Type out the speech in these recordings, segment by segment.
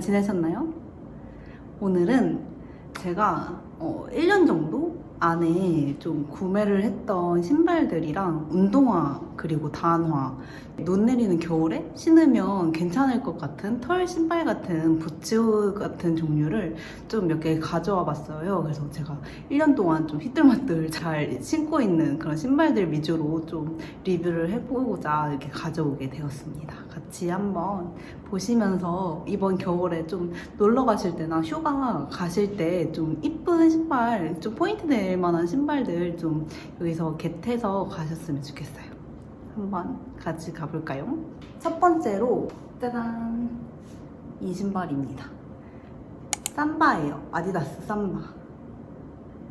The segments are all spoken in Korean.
잘 지내셨나요? 오늘은 제가 어, 1년 정도 안에 좀 구매를 했던 신발들이랑 운동화 그리고 단화 눈 내리는 겨울에 신으면 괜찮을 것 같은 털 신발 같은 부츠 같은 종류를 좀 몇 개 가져와 봤어요. 그래서 제가 1년 동안 좀 휘뚤마뚤 잘 신고 있는 그런 신발들 위주로 좀 리뷰를 해보고자 이렇게 가져오게 되었습니다. 같이 한번 보시면서 이번 겨울에 좀 놀러 가실 때나 휴가 가실 때 좀 이쁜 신발, 좀 포인트 낼 만한 신발들 좀 여기서 겟해서 가셨으면 좋겠어요. 한번 같이 가볼까요? 첫 번째로 짜잔 이 신발입니다. 삼바예요. 아디다스 삼바.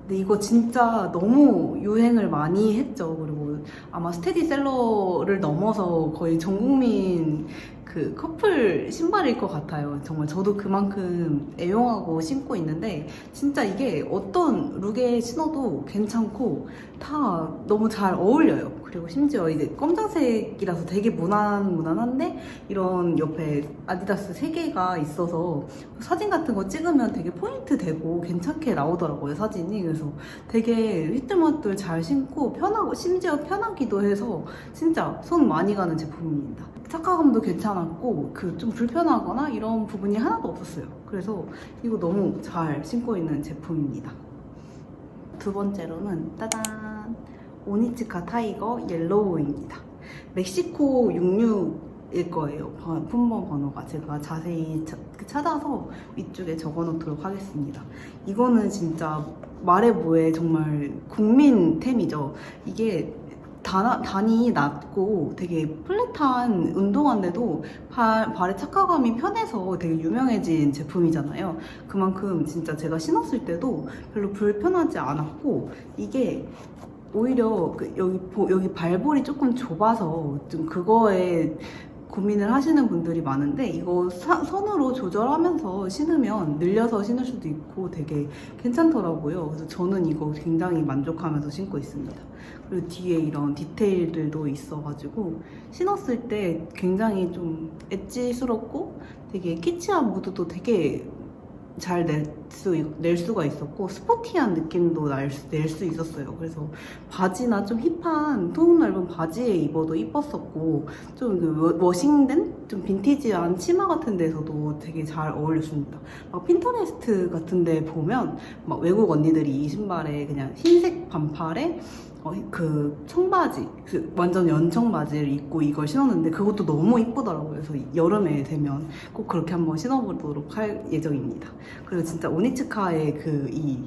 근데 이거 진짜 너무 유행을 많이 했죠. 그리고 아마 스테디셀러를 넘어서 거의 전 국민 그 커플 신발일 것 같아요. 정말 저도 그만큼 애용하고 신고 있는데 진짜 이게 어떤 룩에 신어도 괜찮고 다 너무 잘 어울려요. 그리고 심지어 이제 검정색이라서 되게 무난 무난한데 이런 옆에 아디다스 세 개가 있어서 사진 같은 거 찍으면 되게 포인트 되고 괜찮게 나오더라고요 사진이. 그래서 되게 휘뚤마뚤 잘 신고 편하고 심지어 편하기도 해서 진짜 손 많이 가는 제품입니다. 착화감도 괜찮았고 그 좀 불편하거나 이런 부분이 하나도 없었어요. 그래서 이거 너무 잘 신고 있는 제품입니다. 두 번째로는 따단 오니츠카 타이거 옐로우입니다. 멕시코 66일 거예요. 번- 품번 번호가 제가 자세히 차- 찾아서 위쪽에 적어놓도록 하겠습니다. 이거는 진짜 말해 뭐해 정말 국민템이죠. 이게 단, 단이 낮고 되게 플랫한 운동화인데도 발, 발에 착화감이 편해서 되게 유명해진 제품이잖아요. 그만큼 진짜 제가 신었을 때도 별로 불편하지 않았고 이게 오히려 그 여기 보- 여기 발볼이 조금 좁아서 좀 그거에 고민을 하시는 분들이 많은데 이거 사- 선으로 조절하면서 신으면 늘려서 신을 수도 있고 되게 괜찮더라고요. 그래서 저는 이거 굉장히 만족하면서 신고 있습니다. 그리고 뒤에 이런 디테일들도 있어가지고 신었을 때 굉장히 좀 엣지스럽고 되게 키치한 무드도 되게 잘 낼 수, 낼 수가 있었고 스포티한 느낌도 낼 수 있었어요. 그래서 바지나 좀 힙한 통 넓은 바지에 입어도 이뻤었고 좀 그 워싱된 좀 빈티지한 치마 같은 데서도 되게 잘 어울렸습니다. 막 핀터레스트 같은 데 보면 막 외국 언니들이 이 신발에 그냥 흰색 반팔에 어, 그 청바지, 그 완전 연청바지를 입고 이걸 신었는데 그것도 너무 이쁘더라고요. 그래서 여름에 되면 꼭 그렇게 한번 신어보도록 할 예정입니다. 그리고 진짜 오니츠카의 그 이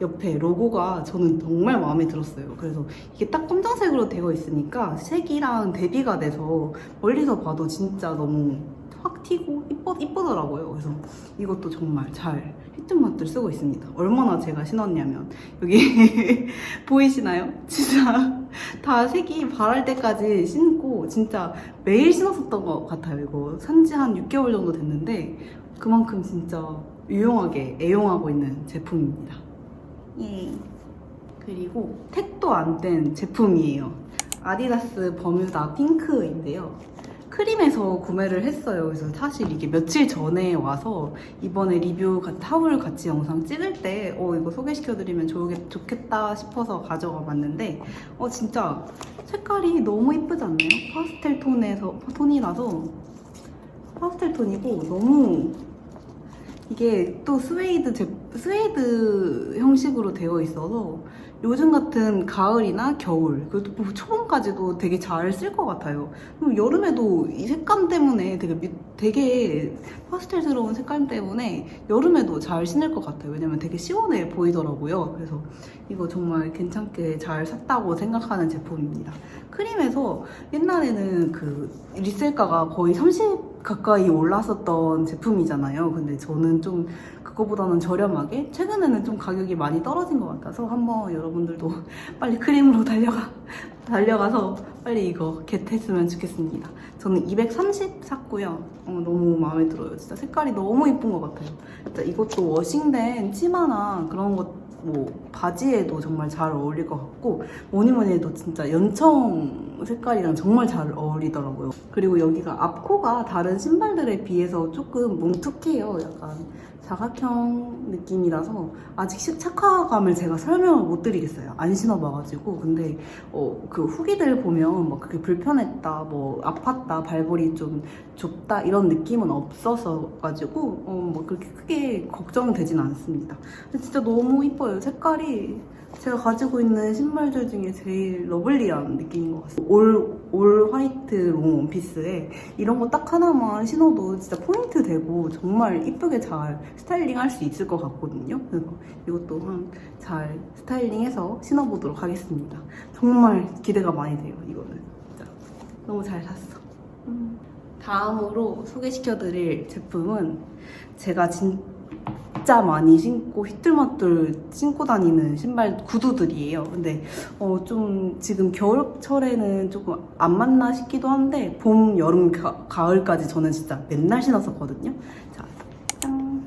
옆에 로고가 저는 정말 마음에 들었어요. 그래서 이게 딱 검정색으로 되어 있으니까 색이랑 대비가 돼서 멀리서 봐도 진짜 너무 확 튀고 이뻐, 이쁘더라고요. 그래서 이것도 정말 잘 휘뚱마tur 쓰고 있습니다. 얼마나 제가 신었냐면 여기 보이시나요? 진짜 다 색이 바랄 때까지 신고 진짜 매일 신었었던 것 같아요. 이거 산지 한 6개월 정도 됐는데 그만큼 진짜 유용하게 애용하고 있는 제품입니다. 예. 그리고 택도 안된 제품이에요. 아디다스 버뮤다 핑크인데요. 크림에서 구매를 했어요. 그래서 사실 이게 며칠 전에 와서 이번에 리뷰 하울 같이 영상 찍을 때 어, 이거 소개시켜드리면 좋겠, 좋겠다 싶어서 가져가 봤는데 어, 진짜 색깔이 너무 이쁘지 않나요? 파스텔 톤에서, 톤이라서 파스텔 톤이고 너무 이게 또 스웨이드 제, 스웨이드 형식으로 되어 있어서 요즘 같은 가을이나 겨울 그리고 또 초봄까지도 되게 잘 쓸 것 같아요. 그리고 여름에도 이 색감 때문에 되게 미- 되게 파스텔스러운 색감 때문에 여름에도 잘 신을 것 같아요. 왜냐면 되게 시원해 보이더라고요. 그래서 이거 정말 괜찮게 잘 샀다고 생각하는 제품입니다. 크림에서 옛날에는 그 리셀가가 거의 30 가까이 올랐었던 제품이잖아요. 근데 저는 좀 그거보다는 저렴하게 최근에는 좀 가격이 많이 떨어진 것 같아서 한번 여러분들도 빨리 크림으로 달려가 달려가서 빨리 이거 겟했으면 좋겠습니다. 저는 230 샀고요. 어, 너무 마음에 들어요. 진짜 색깔이 너무 이쁜 것 같아요. 진짜 이것도 워싱된 치마나 그런 것 뭐 바지에도 정말 잘 어울릴 것 같고 뭐니 뭐니 해도 진짜 연청 색깔이랑 정말 잘 어울리더라고요. 그리고 여기가 앞코가 다른 신발들에 비해서 조금 뭉툭해요. 약간 사각형 느낌이라서 아직 시- 착화감을 제가 설명을 못 드리겠어요. 안 신어봐가지고. 근데 어, 그 후기들 보면 막 그게 불편했다, 뭐 아팠다, 발볼이 좀 좁다 이런 느낌은 없어서 가지고 어, 뭐 그렇게 크게 걱정되진 않습니다. 근데 진짜 너무 이뻐요. 색깔이 제가 가지고 있는 신발들 중에 제일 러블리한 느낌인 것 같아요. 올, 올 화이트 롱 원피스에 이런 거 딱 하나만 신어도 진짜 포인트 되고 정말 이쁘게 잘 스타일링 할 수 있을 것 같거든요. 그래서 이것 또한 잘 스타일링해서 신어보도록 하겠습니다. 정말 기대가 많이 돼요, 이거는. 진짜. 너무 잘 샀어. 음. 다음으로 소개시켜드릴 제품은 제가 진 짜 많이 신고 휘뚤마뚤 신고 다니는 신발 구두들이에요. 근데 어, 좀 지금 겨울철에는 조금 안 맞나 싶기도 한데 봄, 여름, 가, 가을까지 저는 진짜 맨날 신었었거든요. 자, 짠.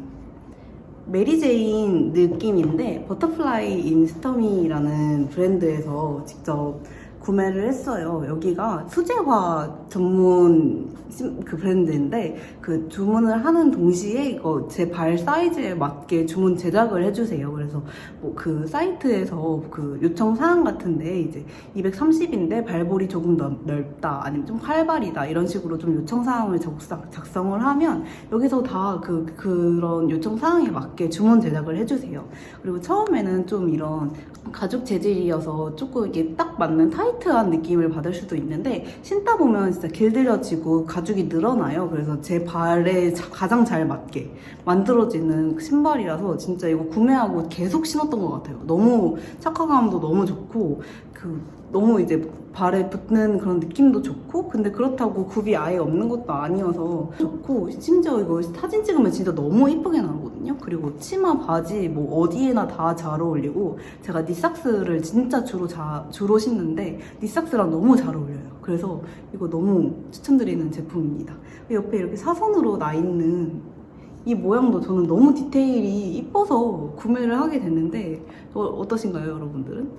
메리제인 느낌인데 버터플라이 인 스터미라는 브랜드에서 직접 구매를 했어요. 여기가 수제화 전문 신- 그 브랜드인데 그 주문을 하는 동시에 이거 제 발 사이즈에 맞게 주문 제작을 해주세요. 그래서 뭐 그 사이트에서 그 요청 사항 같은데 이제 230인데 발볼이 조금 더 넓다 아니면 좀 활발이다 이런 식으로 좀 요청 사항을 작성, 작성을 하면 여기서 다 그 그런 요청 사항에 맞게 주문 제작을 해주세요. 그리고 처음에는 좀 이런 가죽 재질이어서 조금 이게 딱 맞는 타이 트한 느낌을 받을 수도 있는데 신다 보면 진짜 길들여지고 가죽이 늘어나요. 그래서 제 발에 자- 가장 잘 맞게 만들어지는 신발이라서 진짜 이거 구매하고 계속 신었던 것 같아요. 너무 착화감도 너무 좋고 그 너무 이제 발에 붙는 그런 느낌도 좋고 근데 그렇다고 굽이 아예 없는 것도 아니어서 좋고 심지어 이거 사진 찍으면 진짜 너무 이쁘게 나오거든요. 그리고 치마 바지 뭐 어디에나 다 잘 어울리고 제가 니삭스를 진짜 주로 자, 주로 신는데 니삭스랑 너무 잘 어울려요. 그래서 이거 너무 추천드리는 제품입니다. 옆에 이렇게 사선으로 나 있는 이 모양도 저는 너무 디테일이 이뻐서 구매를 하게 됐는데 어, 어떠신가요, 여러분들은?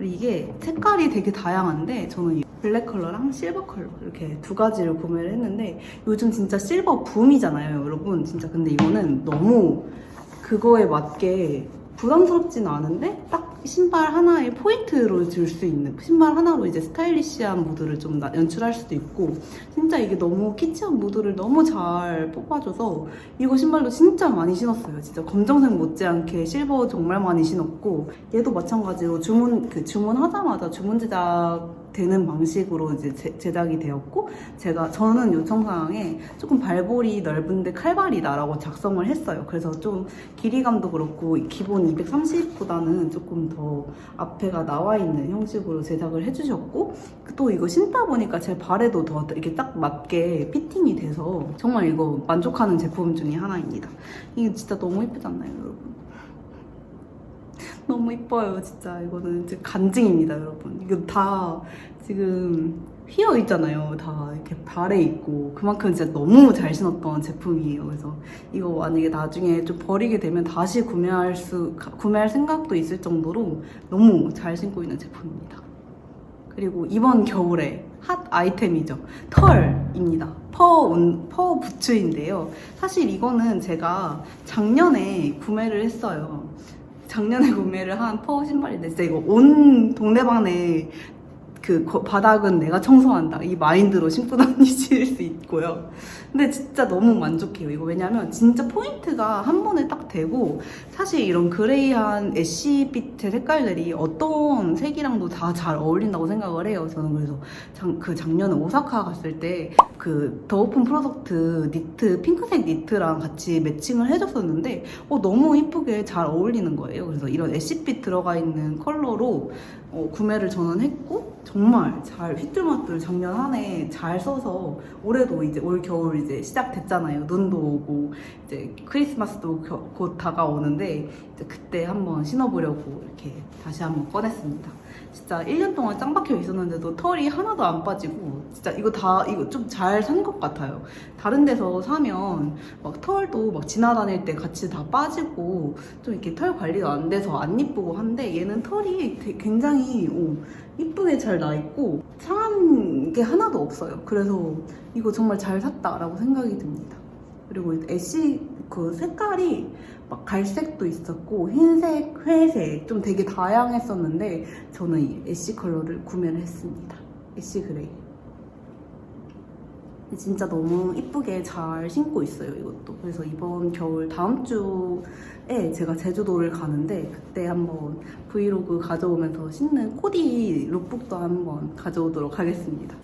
이게 색깔이 되게 다양한데 저는 이 블랙 컬러랑 실버 컬러 이렇게 두 가지를 구매를 했는데 요즘 진짜 실버 붐이잖아요, 여러분. 진짜 근데 이거는 너무 그거에 맞게 부담스럽진 않은데 딱 신발 하나에 포인트로 줄 수 있는 신발 하나로 이제 스타일리시한 무드를 좀 나- 연출할 수도 있고 진짜 이게 너무 키치한 무드를 너무 잘 뽑아줘서 이거 신발도 진짜 많이 신었어요. 진짜 검정색 못지않게 실버 정말 많이 신었고 얘도 마찬가지로 주문 그 주문하자마자 주문 제작 되는 방식으로 이제 제, 제작이 되었고 제가 저는 요청 사항에 조금 발볼이 넓은데 칼발이다라고 작성을 했어요. 그래서 좀 길이감도 그렇고 기본 230보다는 조금 더 앞에가 나와 있는 형식으로 제작을 해주셨고 또 이거 신다 보니까 제 발에도 더 이렇게 딱 맞게 피팅이 돼서 정말 이거 만족하는 제품 중에 하나입니다. 이게 진짜 너무 예쁘지 않나요, 여러분? 너무 이뻐요, 진짜. 이거는 이제 간증입니다, 여러분. 이거 다 지금 휘어 있잖아요. 다 이렇게 발에 있고. 그만큼 진짜 너무 잘 신었던 제품이에요. 그래서 이거 만약에 나중에 좀 버리게 되면 다시 구매할 수, 가- 구매할 생각도 있을 정도로 너무 잘 신고 있는 제품입니다. 그리고 이번 겨울에 핫 아이템이죠. 털입니다. 퍼, 온- 퍼 부츠인데요. 사실 이거는 제가 작년에 구매를 했어요. 작년에 구매를 한 퍼 신발인데 진짜 이거 온 동네방네 그 거- 바닥은 내가 청소한다 이 마인드로 신고 다니실 수 있고요. 근데 진짜 너무 만족해요. 이거 왜냐면 진짜 포인트가 한 번에 딱 되고 사실 이런 그레이한 애쉬 빛의 색깔들이 어떤 색이랑도 다 잘 어울린다고 생각을 해요. 저는 그래서 작, 그 작년에 오사카 갔을 때 그 더 오픈 프로덕트 니트 핑크색 니트랑 같이 매칭을 해줬었는데 어, 너무 이쁘게 잘 어울리는 거예요. 그래서 이런 애쉬빛 들어가 있는 컬러로 어, 구매를 저는 했고 정말 잘 휘뚤마뚤 작년 한 해 잘 써서 올해도 이제 올 겨울 이제 시작됐잖아요. 눈도 오고 이제 크리스마스도 겨- 곧 다가오는데 그때 한번 신어보려고 이렇게 다시 한번 꺼냈습니다. 진짜 1년 동안 짱 박혀 있었는데도 털이 하나도 안 빠지고 진짜 이거 다 이거 좀 잘 산 것 같아요. 다른 데서 사면 막 털도 막 지나다닐 때 같이 다 빠지고 좀 이렇게 털 관리가 안 돼서 안 이쁘고 한데 얘는 털이 굉장히 어, 이쁘게 잘 나 있고 상한 게 하나도 없어요. 그래서 이거 정말 잘 샀다라고 생각이 듭니다. 그리고 애쉬 그 색깔이 막 갈색도 있었고 흰색, 회색 좀 되게 다양했었는데 저는 이 애쉬 컬러를 구매를 했습니다. 애쉬 그레이. 진짜 너무 이쁘게 잘 신고 있어요, 이것도. 그래서 이번 겨울 다음 주에 제가 제주도를 가는데 그때 한번 브이로그 가져오면서 신는 코디 룩북도 한번 가져오도록 하겠습니다.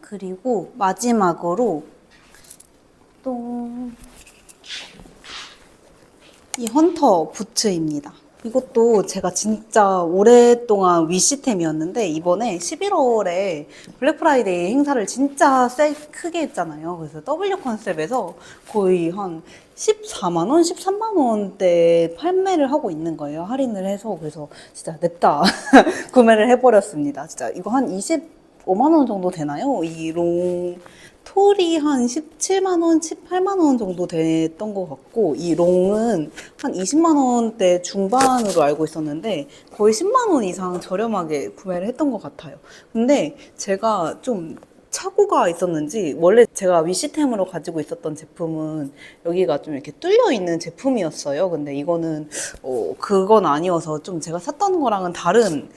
그리고 마지막으로 또 이 헌터 부츠입니다. 이것도 제가 진짜 오랫동안 위시템이었는데 이번에 11월에 블랙 프라이데이 행사를 진짜 세 크게 했잖아요. 그래서 W 컨셉에서 거의 한 14만 원, 13만 원대 판매를 하고 있는 거예요. 할인을 해서 그래서 진짜 냅다 구매를 해버렸습니다. 진짜 이거 한 25만 원 정도 되나요? 이 롱 톨이 한 17만 원, 18만 원 정도 됐던 것 같고 이 롱은 한 20만 원대 중반으로 알고 있었는데 거의 10만 원 이상 저렴하게 구매를 했던 것 같아요. 근데 제가 좀 착오가 있었는지 원래 제가 위시템으로 가지고 있었던 제품은 여기가 좀 이렇게 뚫려 있는 제품이었어요. 근데 이거는 어, 그건 아니어서 좀 제가 샀던 거랑은 다른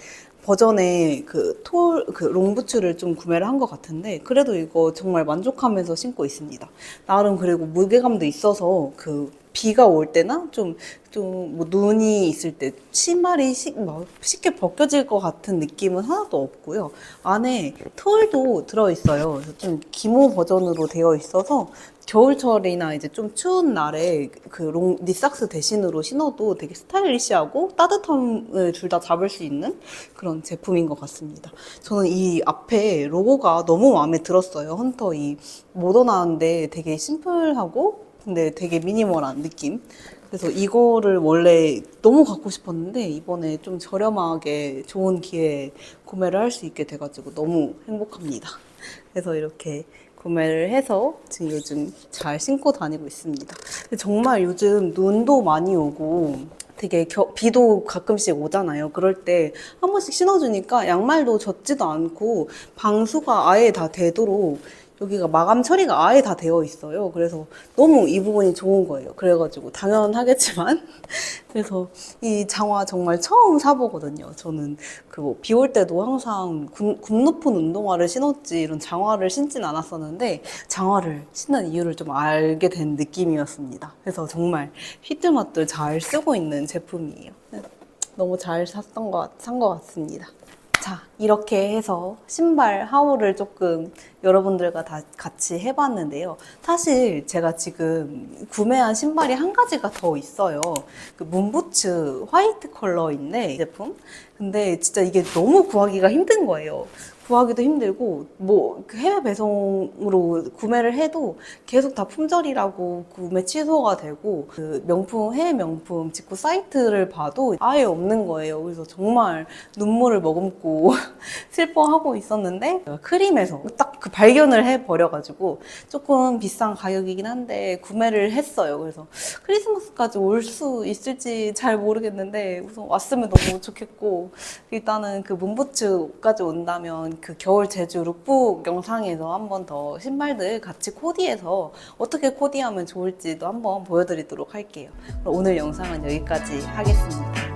버전의 그 톨, 그 롱부츠를 좀 구매를 한 것 같은데, 그래도 이거 정말 만족하면서 신고 있습니다. 나름 그리고 무게감도 있어서 그 비가 올 때나 좀, 좀, 뭐 눈이 있을 때 신발이 시, 막 쉽게 벗겨질 것 같은 느낌은 하나도 없고요. 안에 톨도 들어있어요. 좀 기모 버전으로 되어 있어서 겨울철이나 이제 좀 추운 날에 그 롱, 니삭스 대신으로 신어도 되게 스타일리시하고 따뜻함을 둘 다 잡을 수 있는 그런 제품인 것 같습니다. 저는 이 앞에 로고가 너무 마음에 들었어요. 헌터 이 모던한데 되게 심플하고 근데 되게 미니멀한 느낌. 그래서 이거를 원래 너무 갖고 싶었는데 이번에 좀 저렴하게 좋은 기회에 구매를 할 수 있게 돼가지고 너무 행복합니다. 그래서 이렇게 구매를 해서 지금 요즘 잘 신고 다니고 있습니다. 정말 요즘 눈도 많이 오고 되게 겨- 비도 가끔씩 오잖아요. 그럴 때 한 번씩 신어주니까 양말도 젖지도 않고 방수가 아예 다 되도록 여기가 마감 처리가 아예 다 되어 있어요. 그래서 너무 이 부분이 좋은 거예요. 그래가지고 당연하겠지만 그래서 이 장화 정말 처음 사보거든요. 저는 그비올 때도 항상 굽, 굽 높은 운동화를 신었지 이런 장화를 신진 않았었는데 장화를 신는 이유를 좀 알게 된 느낌이었습니다. 그래서 정말 휘뚜마뚜 잘 쓰고 있는 제품이에요. 네, 너무 잘 샀던 것, 산것 같습니다. 자, 이렇게 해서 신발 하울을 조금 여러분들과 다 같이 해봤는데요. 사실 제가 지금 구매한 신발이 한 가지가 더 있어요. 그 문부츠 화이트 컬러인데 이 제품. 근데 진짜 이게 너무 구하기가 힘든 거예요. 구하기도 힘들고 뭐그 해외 배송으로 구매를 해도 계속 다 품절이라고 구매 취소가 되고 그 명품 해외 명품 직구 사이트를 봐도 아예 없는 거예요. 그래서 정말 눈물을 머금고 슬퍼하고 있었는데 크림에서 딱 그 발견을 해 버려가지고 조금 비싼 가격이긴 한데 구매를 했어요. 그래서 크리스마스까지 올 수 있을지 잘 모르겠는데 우선 왔으면 너무 좋겠고 일단은 그 문부츠까지 온다면 그 겨울 제주 룩북 영상에서 한 번 더 신발들 같이 코디해서 어떻게 코디하면 좋을지도 한번 보여드리도록 할게요. 오늘 영상은 여기까지 하겠습니다.